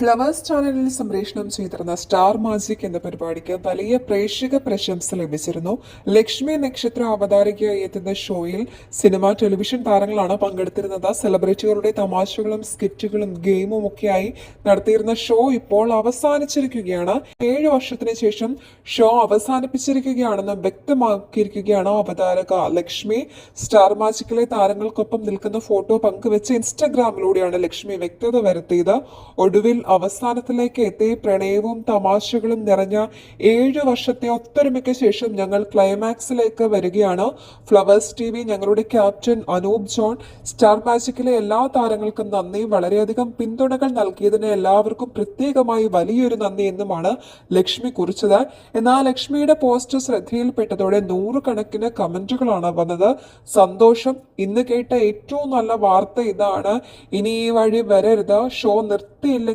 Flowers ചാനലിൽ സംപ്രേഷണം ചെയ്തിരുന്ന സ്റ്റാർ മാജിക് എന്ന പരിപാടിക്ക് വലിയ പ്രേക്ഷക പ്രശംസ ലഭിച്ചിരുന്നു. ലക്ഷ്മി നക്ഷത്ര അവതാരികയായി എത്തുന്ന ഷോയിൽ സിനിമ ടെലിവിഷൻ താരങ്ങളാണ് പങ്കെടുത്തിരുന്നത്. സെലിബ്രിറ്റികളുടെ തമാശകളും സ്കിറ്റുകളും ഗെയിമും ഒക്കെയായി നടത്തിയിരുന്ന ഷോ ഇപ്പോൾ അവസാനിച്ചിരിക്കുകയാണ്. ഏഴ് വർഷത്തിന് ശേഷം ഷോ അവസാനിപ്പിച്ചിരിക്കുകയാണെന്ന് വ്യക്തമാക്കിയിരിക്കുകയാണ് അവതാരക ലക്ഷ്മി. സ്റ്റാർ മാജിക്കിലെ താരങ്ങൾക്കൊപ്പം നിൽക്കുന്ന ഫോട്ടോ പങ്കുവെച്ച് ഇൻസ്റ്റഗ്രാമിലൂടെയാണ് ലക്ഷ്മി വ്യക്തത വരുത്തിയത്. ഒടുവിൽ അവസാനത്തിലേക്ക് എത്തി പ്രണയവും തമാശകളും നിറഞ്ഞ ഏഴ് വർഷത്തെ ഒത്തൊരുമയ്ക്ക് ശേഷം ഞങ്ങൾ ക്ലൈമാക്സിലേക്ക് വരികയാണ്. ഫ്ലവേഴ്സ് ടി വി ഞങ്ങളുടെ ക്യാപ്റ്റൻ അനൂപ് ജോൺ സ്റ്റാർ മാജിക്കിലെ എല്ലാ താരങ്ങൾക്കും നന്ദി. വളരെയധികം പിന്തുണകൾ നൽകിയതിന് എല്ലാവർക്കും പ്രത്യേകമായി വലിയൊരു നന്ദി എന്നുമാണ് ലക്ഷ്മി കുറിച്ചത്. എന്നാൽ ലക്ഷ്മിയുടെ പോസ്റ്റ് ശ്രദ്ധയിൽപ്പെട്ടതോടെ നൂറുകണക്കിന് കമന്റുകളാണ് വന്നത്. സന്തോഷം. ഇന്ന് കേട്ട ഏറ്റവും നല്ല വാർത്ത ഇതാണ്. ഇനി ഈ വഴി വരരുത്. ഷോ നിർത്തിയില്ലെങ്കിൽ